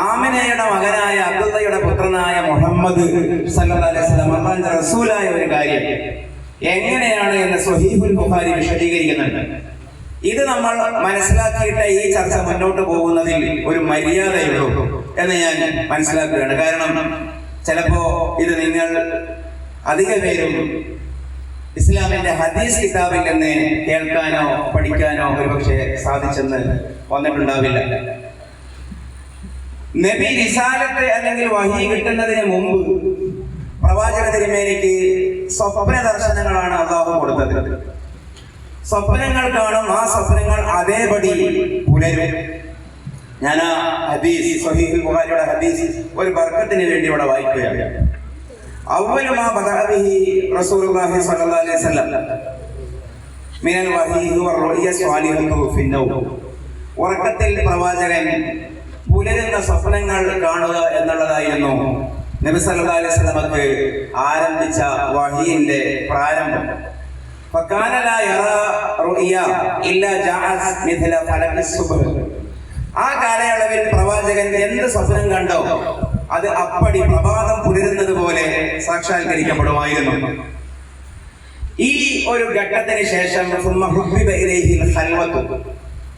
ആമിനയുടെ മകനായ അബ്ദുള്ളയുടെ പുത്രനായ മുഹമ്മദ് റസൂലായ ഒരു കാര്യം. എങ്ങനെയാണ് എന്ന് സ്വഹീഹുൽ ബുഖാരി വിശദീകരിക്കുന്നുണ്ട്. ഇത് നമ്മൾ മനസ്സിലാക്കിയിട്ട് ഈ ചർച്ച മുന്നോട്ട് പോകുന്നതിൽ ഒരു മര്യാദയുള്ളൂ എന്ന് ഞാൻ മനസ്സിലാക്കുകയാണ്. കാരണം ചിലപ്പോ ഇത് നിങ്ങൾ അധിക പേരും ഇസ്ലാമിന്റെ ഹദീസ് കിതാബിൽ നിന്ന് കേൾക്കാനോ പഠിക്കാനോ ഒരുപക്ഷെ സാധിച്ചെന്ന് വന്നിട്ടുണ്ടാവില്ല. നബി റിസാലത്ത് അല്ലെങ്കിൽ വഹി കിട്ടുന്നതിന് മുമ്പ് പ്രവാചക തിരുമേനിക്ക് സ്വപ്ന ദർശനങ്ങളാണ് അള്ളാഹു കൊടുത്തത്. സ്വപ്നങ്ങൾ കാണും ആ സ്വപ്നങ്ങൾ അതേപടി പുലരും. ഞാൻ ആ ഹദീസ് സ്വഹീഹുൽ ബുഖാരിയുടെ ഹദീസ് ഒരു ബർക്കത്തിന് വേണ്ടി ഇവിടെ വായിക്കുകയാണ്. അവലുമാ ബദഅബിഹി റസൂലുള്ളാഹി സ്വല്ലല്ലാഹു അലൈഹി വസല്ലം. മിനൽ വഹീ വർ റുഅയ സ്വാലിഹത്തു ഫിന്നൗ. ഉറക്കത്തിൽ പ്രവാചകൻ പുലരുന്ന സ്വപ്നങ്ങൾ കാണുക എന്നുള്ളതായിരുന്നു നബി സല്ലല്ലാഹു അലൈഹി വസല്ലമക്ക് ആരംഭിച്ച വഹീന്റെ പ്രാരംഭം فكان لا يرى رؤيا إلا جاءت مثل فلك الصبح ആ കാലയളവിൽ പ്രവാചകൻ എന്ത് സ്വപ്നം കണ്ടോ അത് അപ്പടി പ്രഭാതം പുലരുന്നത് പോലെ സാക്ഷാത്കരിക്കപ്പെടുമായിരുന്നു ഈ ഒരു ഘട്ടത്തിന് ശേഷം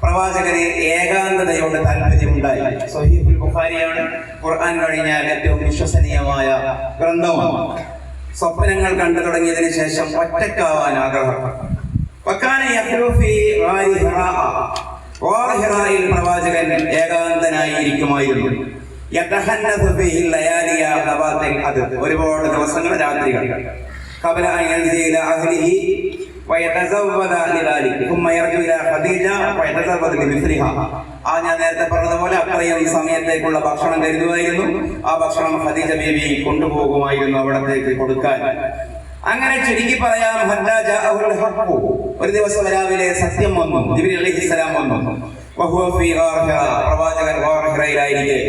പ്രവാചകന് ഏകാന്തതയോട് താല്പര്യമുണ്ടായി. സൊഹീബുൽ ബുഖാരിയാണ് ഖുർആൻ കഴിഞ്ഞാൽ ഏറ്റവും വിശ്വസനീയമായ ഗ്രന്ഥമാണ് സ്വപ്നങ്ങൾ കണ്ടു തുടങ്ങിയതിന് ശേഷം ഒറ്റക്കാവാൻ ആഗ്രഹം. പ്രവാചകൻ ഏകാന്തനായി ഇരിക്കുമായിരുന്നു. അത് ഒരുപാട് ദിവസങ്ങൾ രാത്രികൾ. അഹ്ലിഹി ويتزود لذلك ثم يرجع إلى خديجة ويتزود لمثلها ആ ഞാൻ നേരത്തെ പറഞ്ഞതുപോലെ അത്രയും സമയത്തേക്കുള്ള ഭക്ഷണം കരുതുമായിരുന്നു ആ ഭക്ഷണം ഖദീജ ബേബി കൊണ്ടുപോകുമായിരുന്നു അവിടത്തേക്ക് കൊടുക്കാൻ അങ്ങനെ ചുരുക്കി പറയാം ഹദ്ദാ ജാഅഹുൽ ഹഖ്ഖു. ഒരു ദിവസം രാവിലെ സത്യം വന്നു ജിബ്രീൽ അലൈഹിസ്സലാം വന്നു വഹുവ ഫീ ഗാർഹിറ. പ്രവാചകൻ ഗാർഹിറയിലായിരിക്കെ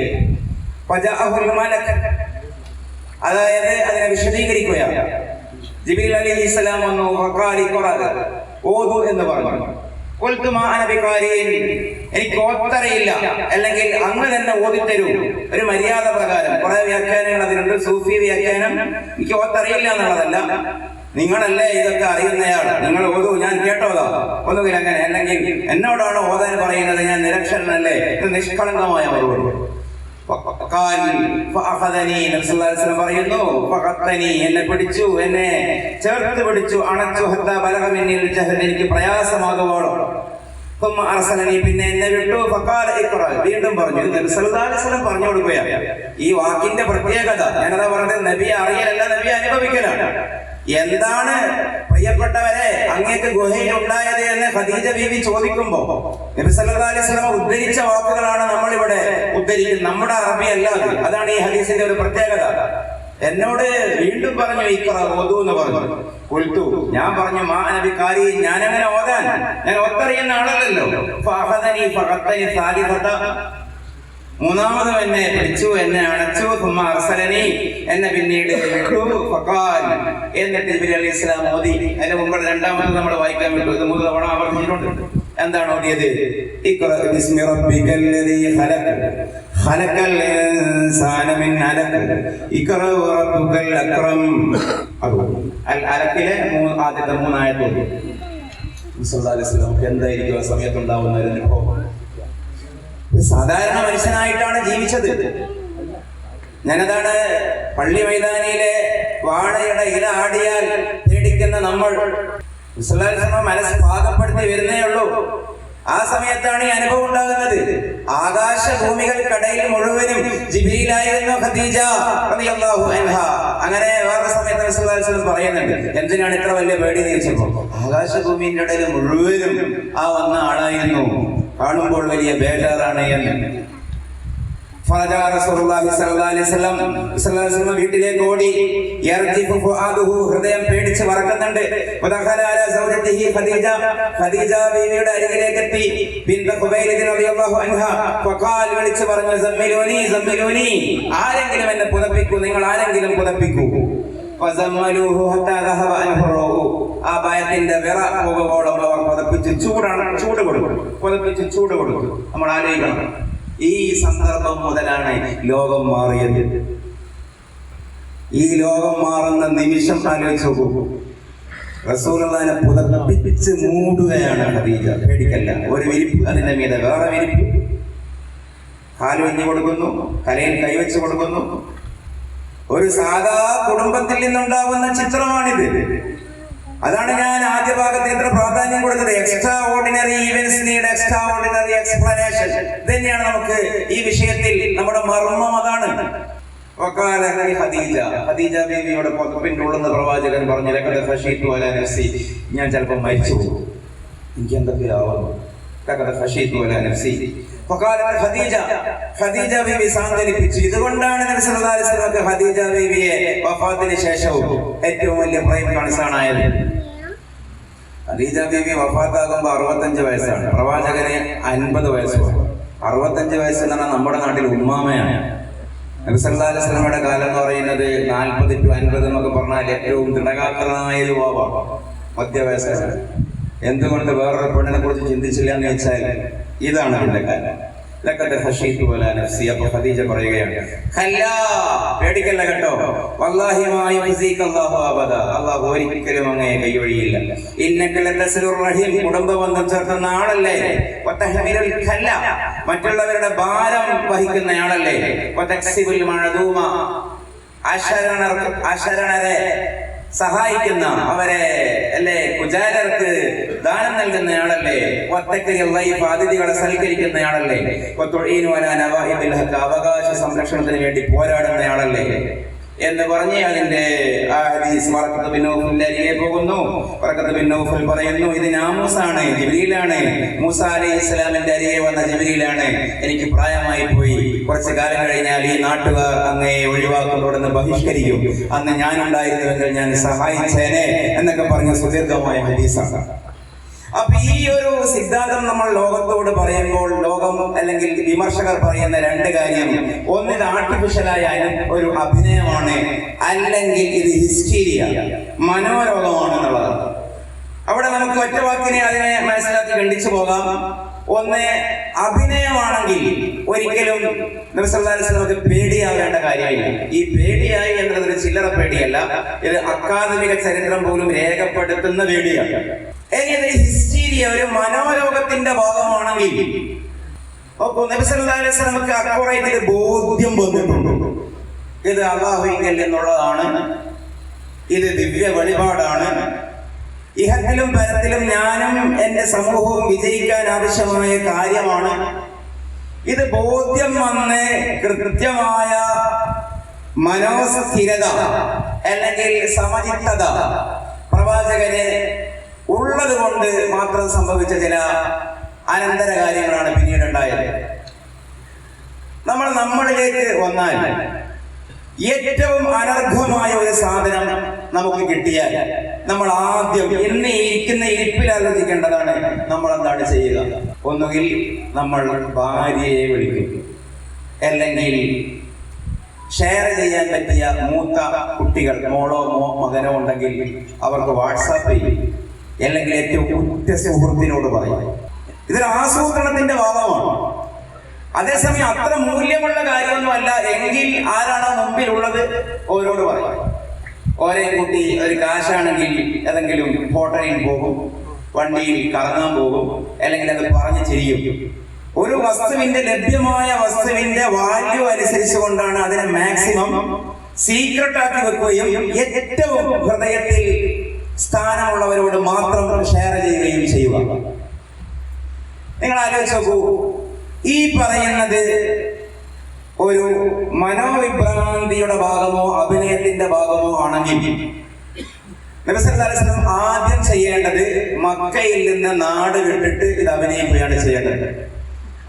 ഫജാഅഹുൽ മലക്. അതായത് അതിനെ വിശദീകരിക്കുകയാണ് ജിബ്രീൽ ഇസ്ലാം വന്നു. ഓതു എന്ന് പറഞ്ഞു. എനിക്ക് ഓത്തറിയില്ല അല്ലെങ്കിൽ അങ്ങ് തന്നെ ഓതിത്തരൂ. ഒരു മര്യാദ പ്രകാരം. കുറെ വ്യാഖ്യാനങ്ങൾ അതിനുണ്ട് സൂഫി വ്യാഖ്യാനം എനിക്ക് ഓത്തറിയില്ല എന്നുള്ളതല്ല. നിങ്ങളല്ലേ ഇതൊക്കെ അറിയുന്നയാൾ? നിങ്ങൾ ഓതൂ. ഞാൻ കേട്ടോതാ. ഒന്നുകിൽ അങ്ങനെ. അല്ലെങ്കിൽ എന്നോടാണ് ഓതാൻ പറയുന്നത്? ഞാൻ നിരക്ഷരനല്ലേ? ഇത് നിഷ്കളങ്കമായ മറുപടി. പറയുന്നു എന്നെ പിടിച്ചു എന്നെ ചേർത്ത് പിടിച്ചു അണച്ചു ഹത്താ ബലഗ മിന്നിൽ ജഹൽ എനിക്ക് പ്രയാസമാകുവോളം. പിന്നെ എന്നെ വിട്ടു. വീണ്ടും പറഞ്ഞു. വസല്ലം പറഞ്ഞു കൊടുക്കുകയാണ്. ഈ വാക്കിന്റെ പ്രത്യേകത ഞാനതാ പറഞ്ഞത് നബിയെ അറിയലല്ല നബിയെ അനുഭവിക്കലാണ്. എന്താണ് പ്രിയപ്പെട്ടവരെ അങ്ങേക്ക് ഗുഹയിൽ ഉണ്ടായത് എന്ന് ഖദീജ ബീവി ചോദിക്കുമ്പോ നബി ഉദ്ധരിച്ച വാക്കുകളാണ് നമ്മൾ ഇവിടെ ഉദ്ധരിക്കുന്നത്. നമ്മുടെ അറബി അല്ല അതാണ് ഈ ഹദീസിന്റെ ഒരു പ്രത്യേകത. എന്നോട് വീണ്ടും പറഞ്ഞു ഇക്ര ഓതു എന്ന് പറഞ്ഞു. കൊൽത്തു ഞാൻ പറഞ്ഞു മാ നബി കാരി ഞാൻ അങ്ങനെ ഓതാൻ. ഞാൻ ഒത്തറിയുന്ന ആളല്ലല്ലോ. ഫഹദനി ഫഹത്തനി സാലിസത മൂന്നാമതും എന്നെ പിടിച്ചു എന്നെ അണച്ചു. തുമ്മ അർസലനി. എന്നെ പിന്നീട് എന്നിട്ട് ഇബിരി അലി ഇസ്ലാം മോദി. അതിന്റെ മുമ്പ് രണ്ടാമത് നമ്മൾ വായിക്കാൻ വിട്ടു ഇത് മൂന്ന് തവണ കൊണ്ടുണ്ട്. എന്താണ് ഓടിയത് മൂന്ന് ആദ്യത്തെ മൂന്നായത്ത് ഓതി സല്ലല്ലാഹു അലൈഹി വസല്ലം എന്തായിരിക്കും ആ സമയത്ത് ഉണ്ടാവുന്ന ഒരു അനുഭവം? ഒരു സാധാരണ മനുഷ്യനായിട്ടാണ് ജീവിച്ചത്. ഞാനതാണ് പള്ളി മൈതാനിയിലെ വാഴയുടെ ഇല ആടിയാൽ പേടിക്കുന്ന നമ്മൾ. മനസ്സ് പാകപ്പെടുത്തി വരുന്നേ ഉള്ളൂ. ആ സമയത്താണ് ഈ അനുഭവം ഉണ്ടാകുന്നത്. ആകാശ ഭൂമികൾക്കിടയിൽ മുഴുവനും ജിബിയിലായിരുന്നു ഖദീജ അൻഹ. അങ്ങനെ വേറെ സമയത്ത് പറയുന്നുണ്ട് എന്തിനാണ് ഇത്ര വലിയ പേടി നീച്ചപ്പോ ആകാശ ഭൂമിന്റെ ഇടയിൽ മുഴുവനും ആ വന്ന ആളായിരുന്നു. കാണുമ്പോൾ വലിയ ബേജാറാണ് എന്ന്. വീട്ടിലേക്ക് ഓടി ഹൃദയം പേടിച്ച് ബീവിയുടെ അരികിലേക്ക് എത്തി വിളിച്ചു പറഞ്ഞു ആരെങ്കിലും എന്നെ പുതപ്പിക്കൂ നിങ്ങൾ ആരെങ്കിലും പുതപ്പിക്കൂ. ആ ഭയത്തിന്റെ വിറ പോകുമ്പോഴും അവർ പതപ്പിച്ച് ചൂടാണ് ചൂട് കൊടുക്കും. പതപ്പിച്ച് ചൂട് കൊടുക്കും. നമ്മൾ ആലോചിക്കണം. ഈ സന്ദർഭം മുതലാണ് ലോകം മാറിയത്. ഈ ലോകം മാറുന്ന നിമിഷം ആലോചിച്ചു നോക്കൂ. റസൂലുള്ളാഹിനെ പുതപ്പിച്ച് മൂടുകയാണ് ഖദീജ. പേടിക്കല്ല. ഒരു വിരിപ്പ് അതിന്റെ മീതെ വേറെ വിരിപ്പ്. കാലുവഞ്ഞു കൊടുക്കുന്നു കലയിൽ കൈവച്ച് കൊടുക്കുന്നു. ഒരു സാധാ കുടുംബത്തിൽ നിന്നുണ്ടാവുന്ന ചിത്രമാണിത്. അതാണ് ഞാൻ ആദ്യ ഭാഗത്ത് ഇത്ര പ്രാധാന്യം കൊടുത്തത്. Extraordinary need extraordinary explanation തന്നെയാണ് നമുക്ക് ഈ വിഷയത്തിൽ നമ്മുടെ മർമ്മം അതാണ്. ഹദീജ ബേബിയുടെ ഉള്ളിന്ന് പ്രവാചകൻ പറഞ്ഞു ഞാൻ ചിലപ്പോൾ മരിച്ചു പോകും. എനിക്ക് എന്തൊക്കെയാവുന്നു ഖദീജ. ഖദീജ ബീവി സാന്ത്വനിപ്പിച്ചു. ഇതുകൊണ്ടാണ് നബി സല്ലല്ലാഹു അലൈഹി വസല്ലമക്ക് ഖദീജ ബീവിയെ വഫാത്തിന് ശേഷവും ഏറ്റവും വലിയ പ്രൈം കൺസേൺ ഖദീജ ബീവി വഫാത്താകുമ്പോൾ അറുപത്തഞ്ച് വയസ്സാണ്. പ്രവാചകന് അൻപത് വയസ്സാണ് അറുപത്തഞ്ച് വയസ്സ് എന്ന് പറഞ്ഞാൽ നമ്മുടെ നാട്ടിൽ ഉമ്മാമയാണ്. അലൈഹി സ്വലമയുടെ കാലം എന്ന് പറയുന്നത് നാൽപ്പത് ടു അൻപത് എന്നൊക്കെ പറഞ്ഞാൽ ഏറ്റവും ദൃഢഗാത്രനായ യുവാവാണ് മധ്യവയസ്സാണ്. എന്തുകൊണ്ട് വേറൊരു പെണ്ണിനെ കുറിച്ച് ചിന്തിച്ചില്ല എന്ന് വെച്ചാൽ ഇതാണ് അവന്റെ കാലം ലക്കത്തെ പറയുകയാണ് കേട്ടോ. വല്ലാഹി മാ യുസീക അല്ലാഹു അല്ലാഹു ഒരിക്കലും അങ്ങയെ കൈയൊഴിയില്ല റഹീം ആളല്ലേ? മറ്റുള്ളവരുടെ ഭാരം അശരണർ അശരണരെ സഹായിക്കുന്ന അവരെ അല്ലേ? കുജാരർക്ക് ദാനം നൽകുന്നയാളല്ലേ? അതിഥികളെ സൽക്കരിക്കുന്നയാളല്ലേ? അവകാശ സംരക്ഷണത്തിന് വേണ്ടി പോരാടുന്നയാളല്ലേ? എന്ന് പറഞ്ഞ് അതിന്റെ ആ ഹദീസ് വറക്കത്ത് ബിൻ നൗഫലിന്റെ അരികെ പോകുന്നു. വറക്കത്ത് ബിൻ പറയുന്നു ഇത് നാമൂസാണ് ജിബ്രീലാണ്. മൂസ അലൈഹി ഇസ്ലാമിന്റെ അരികെ വന്ന ജിബ്രീലാണ്. എനിക്ക് പ്രായമായി പോയി. കുറച്ച് കാലം കഴിഞ്ഞാൽ ഈ നാട്ടുകാർ അങ്ങയെ ഒഴിവാക്കുന്നതോടെന്ന് ബഹിഷ്കരിക്കും. അന്ന് ഞാനുണ്ടായിരുന്നുവെങ്കിൽ ഞാൻ സഹായിച്ചേനെ എന്നൊക്കെ പറഞ്ഞ സുദീർഘമായ ഹദീസാണ്. അപ്പൊ ഈ ഒരു സിദ്ധാന്തം നമ്മൾ ലോകത്തോട് പറയുമ്പോൾ ലോകം അല്ലെങ്കിൽ വിമർശകർ പറയുന്ന രണ്ട് കാര്യം. ആർട്ടിഫിഷ്യലായാലും ആർട്ടിഫിഷ്യലായ ഒരു അഭിനയമാണ്. അല്ലെങ്കിൽ ഇത് ഹിസ്റ്റീരിയ മനോരോഗമാണ് എന്നുള്ളതാണ് അവിടെ നമുക്ക് ഒറ്റ വാക്കിനെ അതിനെ മനസ്സിലാക്കി ഖണ്ഡിച്ചു പോകാം. ഒന്ന് അഭിനയമാണെങ്കിൽ ഒരിക്കലും നമുക്ക് പേടിയാകേണ്ട കാര്യമില്ല. ഈ പേടിയായി എന്നത് ഒരു ചില്ലറ പേടിയല്ല. ഇത് അക്കാദമിക ചരിത്രം പോലും രേഖപ്പെടുത്തുന്ന പേടിയാണ്. ഇത് ഹിസ്റ്റീരിയ ഒരു മനോരോഗത്തിന്റെ ഭാഗമാണെങ്കിൽ. നോക്കൂ നബിസല്ലാസ്ലമക്ക് അക്കുറേറ്റ് ഒരു ബോധ്യം വന്നിട്ടുണ്ട്. ഇത് അള്ളാഹുവിങ്കൽ എന്നുള്ളതാണ് ഇത് ദിവ്യ വെളിപാടാണ് ഇഹത്തിലും പരത്തിലും ഞാനും എന്റെ സമൂഹവും വിജയിക്കാൻ ആവശ്യമായ കാര്യമാണ്. ഇത് ബോധ്യം വന്ന് കൃത്യമായ മനോസ്ഥിരത അല്ലെങ്കിൽ സമചിത്തത പ്രവാചകന് ഉള്ളത് കൊണ്ട് മാത്രം സംഭവിച്ച ചില അനന്തര കാര്യങ്ങളാണ് പിന്നീട് ഉണ്ടായത് നമ്മൾ നമ്മളിലേക്ക് വന്നാൽ ഏറ്റവും അനർഘമായ ഒരു സാധനം നമുക്ക് കിട്ടിയാൽ നമ്മൾ ആദ്യം എന്ന് ഇരിക്കുന്ന ഇരിപ്പിൽ ആലോചിക്കേണ്ടതാണ് നമ്മൾ എന്താണ് ചെയ്യുക? ഒന്നുകിൽ നമ്മൾ ഭാര്യയെ വിളിക്കും. അല്ലെങ്കിൽ ഷെയർ ചെയ്യാൻ പറ്റിയ മൂത്ത കുട്ടികൾ മോളോ മോ മകനോ ഉണ്ടെങ്കിൽ അവർക്ക് വാട്സാപ്പ് ചെയ്യും. അല്ലെങ്കിൽ ഏറ്റവും ഉറ്റ സുഹൃത്തിനോട് പറയും. ഇതൊരു ആസൂത്രണത്തിന്റെ ഭാഗമാണ്. അതേസമയം അത്ര മൂല്യമുള്ള കാര്യമൊന്നുമല്ല. എങ്കിൽ ആരാണോ മുമ്പിലുള്ളത്? ഓരോട് പറയും. ഓരേ കുട്ടി ഒരു കാശാണെങ്കിൽ ഏതെങ്കിലും ഹോട്ടലിൽ പോകും വണ്ടിയിൽ കറങ്ങാൻ പോകും അല്ലെങ്കിൽ അത് പറഞ്ഞ് ചെയ്യും ഒരു വസ്തുവിന്റെ ലഭ്യമായ വസ്തുവിന്റെ വാല്യൂ അനുസരിച്ച് കൊണ്ടാണ് അതിനെ മാക്സിമം സീക്രട്ട് ആക്കി വെക്കുകയും ഏറ്റവും ഹൃദയത്തിൽ സ്ഥാനമുള്ളവരോട് മാത്രം ഷെയർ ചെയ്യുകയും ചെയ്യുക. നിങ്ങൾ ആലോചിച്ച് ഈ പറയുന്നത് ഒരു മനോവിഭ്രാന്തിയുടെ ഭാഗമോ അഭിനയത്തിന്റെ ഭാഗമോ ആണെങ്കിൽ നബി സല്ലല്ലാഹു അലൈഹി വസല്ലം ആദ്യം ചെയ്യേണ്ടത് മക്കയിൽ നിന്ന് നാട് വിട്ടിട്ട് ഇത് അഭിനയിക്കുകയാണ് ചെയ്യേണ്ടത്.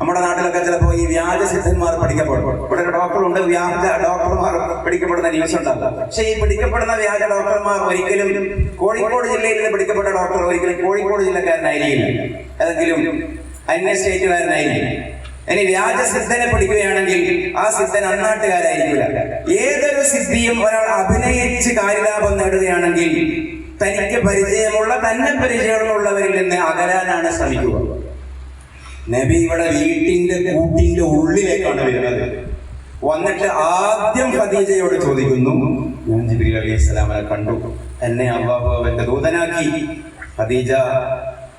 നമ്മുടെ നാട്ടിലൊക്കെ ചിലപ്പോൾ ഈ വ്യാജ സിദ്ധന്മാർ പഠിക്കപ്പെടും ഇവിടെ ഡോക്ടറുണ്ട് വ്യാജ ഡോക്ടർമാർ പിടിക്കപ്പെടുന്ന ന്യൂസ് ഉണ്ടാകും പക്ഷേ ഈ പിടിക്കപ്പെടുന്ന വ്യാജ ഡോക്ടർമാർ ഒരിക്കലും കോഴിക്കോട് ജില്ലയിൽ നിന്ന് പിടിക്കപ്പെട്ട ഡോക്ടർ ഒരിക്കലും കോഴിക്കോട് ജില്ലക്കാരനായിരിക്കില്ല. ഏതെങ്കിലും അന്യ സ്റ്റേറ്റുകാരനായിരിക്കും ഇനി വ്യാജ സിദ്ധനെ പിടിക്കുകയാണെങ്കിൽ ആ സിദ്ധൻ അന്നാട്ടുകാരായിരിക്കില്ല ഏതൊരു സിദ്ധിയും ഒരാൾ അഭിനയിച്ച് കാര്യലാഭം നേടുകയാണെങ്കിൽ തനിക്ക് പരിചയമുള്ള തന്നെ പരിചയമുള്ളവരിൽ നിന്ന് അകലാനാണ് ശ്രമിക്കുക. നബി ഇവിടെ വീട്ടിന്റെ കൂട്ടിന്റെ ഉള്ളിലേക്കാണ് വരുന്നത്. വന്നിട്ട് ആദ്യം ഖദീജയോട് ചോദിക്കുന്നു ഞാൻ നബി അലൈഹി സ്വലാമനെ കണ്ടു. എന്നെ അള്ളാഹു അവന്റെ ദൂതനാക്കി. ഖദീജ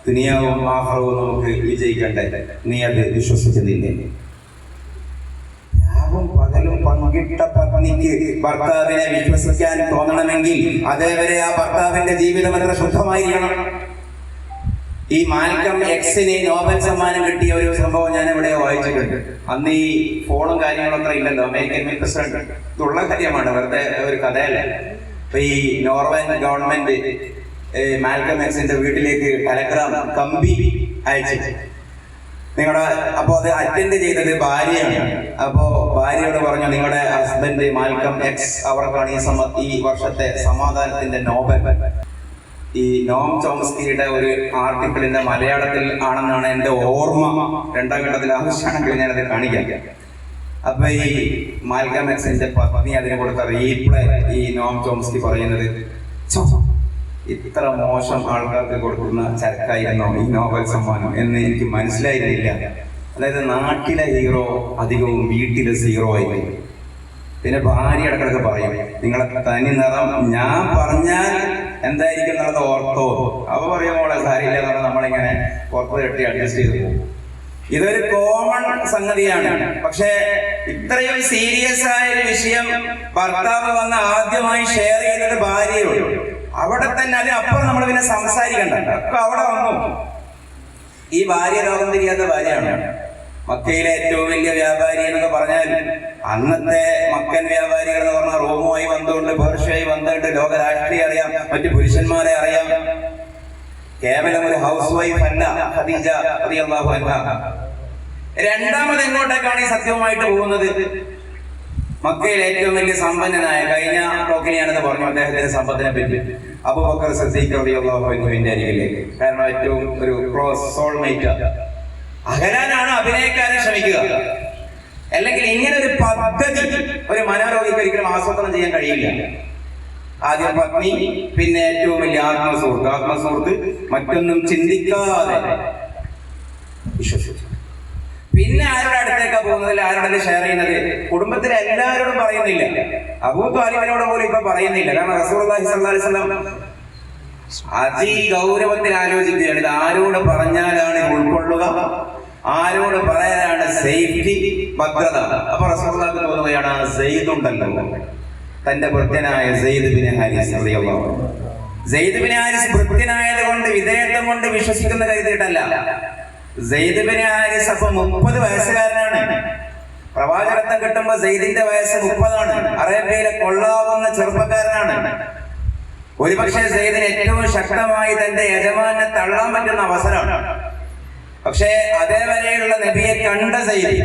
ദുനിയാവും ആഹ്റവും നമുക്ക് വിജയിക്കട്ടെ നീ അത് വിശ്വസിക്കുന്നില്ലേ? രാവും പകലും പങ്കിട്ട പത്നിക്ക് ഭർത്താവിനെ വിശ്വസിക്കാൻ തോന്നണമെങ്കിൽ അതേവരെ ആ ഭർത്താവിന്റെ ജീവിതം എത്ര ശുദ്ധമായിരിക്കണം? ഈ മാൽക്കം എക്സിന് നോബൽ സമ്മാനം കിട്ടിയ ഒരു സംഭവം ഞാൻ ഇവിടെ വായിച്ചിട്ടുണ്ട്. അന്ന് ഈ ഫോണും കാര്യങ്ങളും അത്ര ഇല്ലല്ലോ. അമേരിക്കൻ പ്രസിഡന്റ് ഇതുള്ള കാര്യമാണ്. വെറുതെ ഒരു കഥയല്ല. അപ്പൊ ഈ നോർവൻ ഗവൺമെന്റ് മാൽക്കം എക്സിന്റെ വീട്ടിലേക്ക് ടെലഗ്രാം കമ്പി അയച്ചു. നിങ്ങളുടെ അപ്പോ അത് അറ്റൻഡ് ചെയ്തത് ഭാര്യയാണ്. അപ്പോ ഭാര്യയോട് പറഞ്ഞു നിങ്ങളുടെ ഹസ്ബൻഡ് മാൽക്കം എക്സ് അവർക്കാണ് ഈ സമ ഈ വർഷത്തെ സമാധാനത്തിന്റെ നോബൽ. ഈ നോം ചോംസ്കിയുടെ ഒരു ആർട്ടിക്കിളിന്റെ മലയാളത്തിൽ ആണെന്നാണ് എന്റെ ഓർമ്മ. രണ്ടാം ഘട്ടത്തിൽ ആവശ്യമാണെങ്കിൽ ഞാനത് കാണിക്കാം. അപ്പൊ ഈ മാൽക്കം എക്സിന്റെ പത്നി അതിനെ കൊടുത്ത റീപ്ലൈ ഈ നോം ചോംസ്കി പറയുന്നത് "ഛോ, ഇത്ര മോശം ആൾക്കാർക്ക് കൊടുക്കുന്ന ചരക്കായിരുന്നോ ഈ നോവൽ സമ്മാനം എന്ന് എനിക്ക് മനസ്സിലായിരുന്നില്ല. അതായത് നാട്ടിലെ ഹീറോ അധികവും വീട്ടിലെ സീറോ ആയിരുന്നു പിന്നെ ഭാര്യ ഇടക്കിടക്ക് പറയും നിങ്ങളെ തനി നിറം ഞാൻ പറഞ്ഞാൽ എന്തായിരിക്കും എന്നുള്ളത് ഓർത്തോ. അവ പറയും മോളെ കാര്യമില്ല എന്ന് പറഞ്ഞാൽ നമ്മളിങ്ങനെ പുറത്ത് കെട്ടി അഡ്ജസ്റ്റ് ചെയ്ത് പോകും. ഇതൊരു കോമൺ സംഗതിയാണ്. പക്ഷേ ഇത്രയും സീരിയസ് ആയ ഒരു വിഷയം ഭർത്താവ് വന്ന് ആദ്യമായി ഷെയർ ചെയ്തത് ഭാര്യയോട്. അവിടെ തന്നെ അതിനപ്പുറം നമ്മൾ പിന്നെ സംസാരിക്കണ്ട. ഒക്കെ അവിടെ വന്നു. ഈ ഭാര്യ രോഗം തിരിയാത്ത ഭാര്യയാണ്. മക്കയിലെ ഏറ്റവും വലിയ വ്യാപാരി എന്നൊക്കെ പറഞ്ഞാൽ അന്നത്തെ മക്കൻ വ്യാപാരികൾ എന്ന് പറഞ്ഞാൽ റോമുമായി ബന്ധമുണ്ട് പേർഷ്യയുമായി ബന്ധമുണ്ട് ലോക രാഷ്ട്രീയം അറിയാം മറ്റു പുരുഷന്മാരെ അറിയാം. കേവലം ഒരു ഹൗസ് വൈഫ് അല്ല ഖദീജ റളിയല്ലാഹു അൻഹ. രണ്ടാമത് എങ്ങോട്ടേക്കാണ് ഈ സത്യവുമായിട്ട് പോകുന്നത്? മക്കയിൽ ഏറ്റവും വലിയ സമ്പന്നനായ കഴിഞ്ഞ ടോക്കിനെയാണെന്ന് പറഞ്ഞു അദ്ദേഹത്തിന്റെ സമ്പത്തിനെ പറ്റി. അപ്പൊ ബക്കർ അൻഹുവിന്റെ അരികിലേക്ക്. കാരണം ഏറ്റവും ഒരു ക്ലോസ് സോൾമേറ്റ്. അകലാനാണ് അഭിനയക്കാരൻ ശ്രമിക്കുക. അല്ലെങ്കിൽ ഇങ്ങനെ ഒരു പദ്ധതി ഒരു മനോരോഗിക്ക് ഒരിക്കലും ആസൂത്രണം ചെയ്യാൻ കഴിയില്ല. ആദ്യം പത്നി പിന്നെ ഏറ്റവും വലിയ ആത്മസുഹൃത്ത്. ആത്മസുഹൃത്ത് മറ്റൊന്നും ചിന്തിക്കാതെ വിശ്വസിച്ചു. പിന്നെ ആരുടെ അടുത്തേക്കാ പോകുന്നതിൽ ആരോടെ ഷെയർ ചെയ്യുന്നത്? കുടുംബത്തിലെ എല്ലാവരോടും പറയുന്നില്ല. അബൂ താലിബിനോട് പോലും ഇപ്പൊ പറയുന്നില്ല. കാരണം അലൈഹി വസല്ലം അതി ഗൗരവത്തിൽ ആലോചിക്കുകയാണ്. ഇത് ആരോട് പറഞ്ഞാലാണ് ഉൾക്കൊള്ളുക? ആരോട് പറയാനാണ് സേഫ്റ്റി ഭദ്രത? അപ്പൊ റസൂർദാക്ക് തോന്നുകയാണ് സെയ്ദ് ഉണ്ടല്ലോ. തന്റെ ഭൃത്യനായ Zaid bin Haris Zaid bin Haris ഭൃത്യനായത് കൊണ്ട് വിധേയത്വം കൊണ്ട് വിശ്വസിക്കുന്ന കരുതിയിട്ടല്ല. അപ്പൊ മുപ്പത് വയസ്സുകാരനാണ്. പ്രവാചകത്വം കിട്ടുമ്പോ സെയ്ദിന്റെ വയസ്സ് മുപ്പതാണ്. അറേബ്യയിലെ കൊള്ളാവുന്ന ചെറുപ്പക്കാരനാണ്. ഒരുപക്ഷെ സെയ്ദിന് ഏറ്റവും ശക്തമായി തന്റെ യജമാനെ തള്ളാൻ പറ്റുന്ന അവസരമാണ് പക്ഷേ അതേവരെയുള്ള നബിയെ കണ്ട സെയ്ദി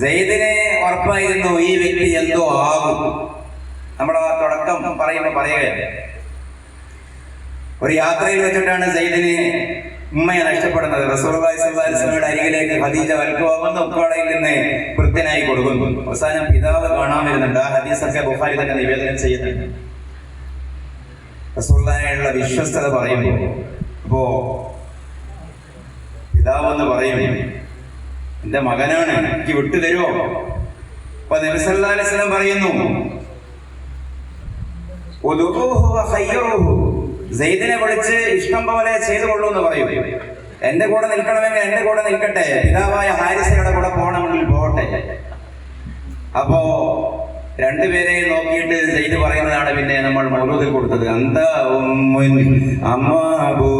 സെയ്ദിനെ ഉറപ്പായിരുന്നു ഈ വ്യക്തി എന്തോ ആകും. നമ്മൾ ആ തുടക്കം പറയുമ്പോൾ പറയുകയല്ലേ ഒരു യാത്രയിൽ വെച്ചിട്ടാണ് സെയ്ദിന് ഉമ്മയെ നഷ്ടപ്പെടുന്നത് വസല്ലമയുടെ അരികിലേക്ക് ഹദീജ വൽക്കുവാകുന്ന ഉപ്പാടയിൽ നിന്ന് വൃത്തിനായി കൊടുക്കുന്നു. അവസാനം പിതാവ് കാണാൻ വരുന്നുണ്ട് ആ ഹദീസൊക്കെ ബുഹാരി തന്നെ നിവേദനം ചെയ്യുന്നുണ്ട്. റസൂലുള്ളാഹിയുള്ള വിശ്വസ്തത പറയുന്നു അപ്പോ പിതാവ് എന്ന് പറയും എന്റെ മകനാണ് എനിക്ക് വിട്ടു തരുമോ അപ്പൊ നബിസല്ലാ അലൈഹി പറയുന്നു. സെയ്ദിനെ വിളിച്ച് ഇഷ്ടം പോലെ ചെയ്തു കൊള്ളൂ എന്ന് പറയും എന്റെ കൂടെ നിൽക്കണമെങ്കിൽ എന്റെ കൂടെ നിൽക്കട്ടെ പിതാവായ ഹാരിസിയുടെ കൂടെ പോകണമെങ്കിൽ പോകട്ടെ അപ്പോ രണ്ടുപേരെ നോക്കിയിട്ട് ചെയ്ത് പറയുന്നതാണ് പിന്നെ നമ്മൾ മൗലൂദിൽ കൊടുത്തത് അന്ത ഉമ്മുൻ അമ്മാബു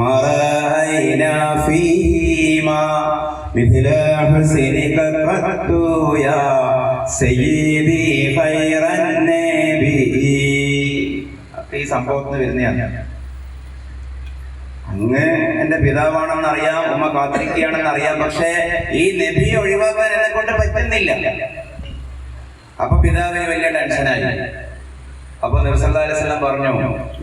മറൈന ഫീമാ مثل حسنك قد يا سيدي خير النبي അപ്പൊ ഈ സംഭവത്തിന് വരുന്നതാണ്. അങ്ങ് എന്റെ പിതാവാണെന്ന് അറിയാം ഉമ്മ കാത്തിരിക്കുകയാണെന്ന് അറിയാം പക്ഷേ ഈ നബിയെ ഒഴിവാക്കാൻ എന്നെ കൊണ്ട് പറ്റുന്നില്ല. അപ്പൊ പിതാവിന് വലിയ ടെൻഷനായി. അപ്പൊ നിർസല്ലാസ്ലാം പറഞ്ഞു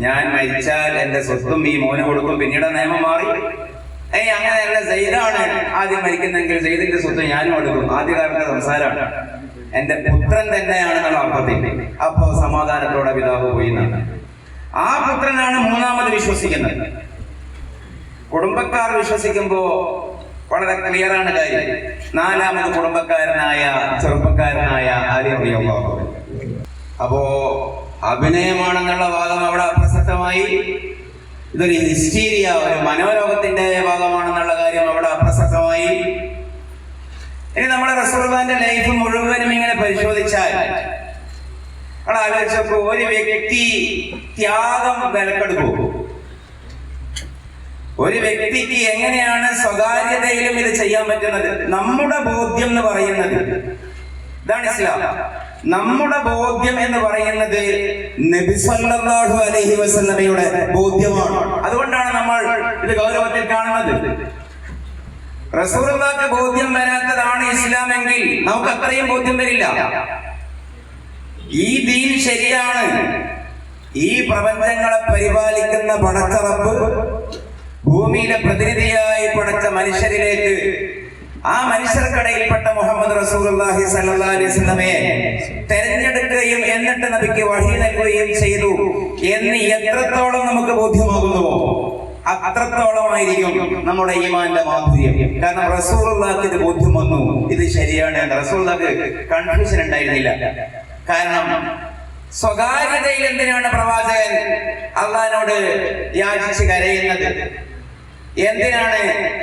ഞാൻ മരിച്ചാൽ എന്റെ സ്വത്തും ഈ മോന് കൊടുക്കും. പിന്നീട് നിയമം മാറി. ഏയ് അങ്ങനെയല്ല സെയ്ദാണ് ആദ്യം മരിക്കുന്നെങ്കിൽ സെയ്ദിന്റെ സ്വത്ത് ഞാനും എടുക്കും. ആദ്യകാലത്തെ സംസാരമാണ്. എന്റെ പുത്രൻ തന്നെയാണെന്നുള്ള അർത്ഥത്തിൽ. അപ്പോ സമാധാനത്തോടെ പിതാവ് പോയി എന്നാണ്. ആ പുത്രനാണ് മൂന്നാമത് വിശ്വസിക്കുന്നത്. കുടുംബക്കാർ വിശ്വസിക്കുമ്പോ വളരെ ക്ലിയർ ആണ് കാര്യം. നാലാമത് കുടുംബക്കാരനായ ചെറുപ്പക്കാരനായ അൻഹു. അപ്പോ അഭിനയമാണെന്നുള്ള വാദം അവിടെ അപ്രസക്തമായി ഇതൊരു ഹിസ്റ്റീരിയ ഒരു മനോരോഗത്തിന്റെ ഭാഗമാണെന്നുള്ള കാര്യം അവിടെ അപ്രസക്തമായി ഇനി നമ്മുടെ റിസർവ് ബാങ്കിന്റെ ലൈഫ് മുഴുവനും ഇങ്ങനെ പരിശോധിച്ചാൽ ആലോചിച്ചപ്പോ ഒരു വ്യക്തി ത്യാഗം വിലക്കെടുക്കും ഒരു വ്യക്തിക്ക് എങ്ങനെയാണ് സ്വകാര്യതയിലും ഇത് ചെയ്യാൻ പറ്റുന്നത്? നമ്മുടെ ബോധ്യം എന്ന് പറയുന്നത് ഇതാണ് ഇസ്ലാം. നമ്മുടെ ബോധ്യം എന്ന് പറയുന്നത് നബി സല്ലല്ലാഹു അലൈഹി വസല്ലമയുടെ ബോധ്യമാണ്. അതുകൊണ്ടാണ് നമ്മൾ ഇത് ഗൗരവത്തിൽ കാണുന്നത്. റസൂലുള്ളാഹിക്ക് ബോധ്യം വരാത്തതാണ് ഇസ്ലാമെങ്കിൽ നമുക്ക് അത്രയും ബോധ്യം വരില്ല. ഈ ദീൻ ശരിയാണ്. ഈ പ്രപഞ്ചങ്ങളെ പരിപാലിക്കുന്ന പടച്ചറപ്പ് ഭൂമിയിലെ പ്രതിനിധിയായി പടച്ച മനുഷ്യരിലേക്ക് ആ മനുഷ്യർക്കിടയിൽപ്പെട്ട മുഹമ്മദ് അലൈഹി വസല്ലമയെ തെരഞ്ഞെടുക്കുകയും എന്നിട്ട് നബിക്ക് വഴി നൽകുകയും ചെയ്തു എന്ന് എത്രത്തോളം നമുക്ക് ബോധ്യമാകുന്നുവോ അത്രത്തോളമായിരിക്കും നമ്മുടെ ഈമാന്റെ മാധുര്യം. കാരണം ഇത് ബോധ്യം വന്നു. ഇത് ശരിയാണ്. റസൂലുള്ളാഹിക്ക് കൺഫ്യൂഷൻ ഉണ്ടായിരുന്നില്ല. കാരണം സ്വകാര്യതയിൽ എന്തിനാണ് പ്രവാചകൻ അള്ളഹാനോട് യാചിച്ച് കരയുന്നത്? എന്തിനാണ്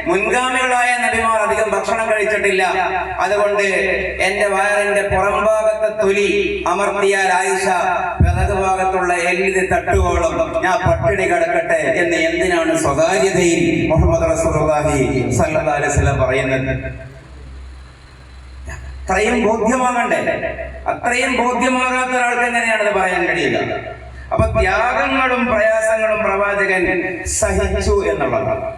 മുൻഗാമികളായ നബിമാർ അധികം ഭക്ഷണം കഴിച്ചിട്ടില്ല? അതുകൊണ്ട് എന്റെ വയറിന്റെ പുറംഭാഗത്തെ തൊലി അമർത്തിയാൽ ആയിഷ പിറകു ഭാഗത്തുള്ള എല്ലിന് തട്ടുവോളം ഞാൻ പട്ടിണി കിടക്കട്ടെ എന്ന് എന്തിനാണ് സ്വകാര്യതയിൽ മുഹമ്മദ് റസൂലുള്ളാഹി സല്ലല്ലാഹു അലൈഹി വസല്ലം പറയുന്നത്? അത്രയും ബോധ്യമാകണ്ടേ? അത്രയും ബോധ്യമാകാത്ത ഒരാൾക്ക് എങ്ങനെയാണ് ഇത് പറയാൻ കഴിയുക? അപ്പൊ ത്യാഗങ്ങളും പ്രയാസങ്ങളും പ്രവാചകൻ സഹിച്ചു എന്നുള്ളതാണ്.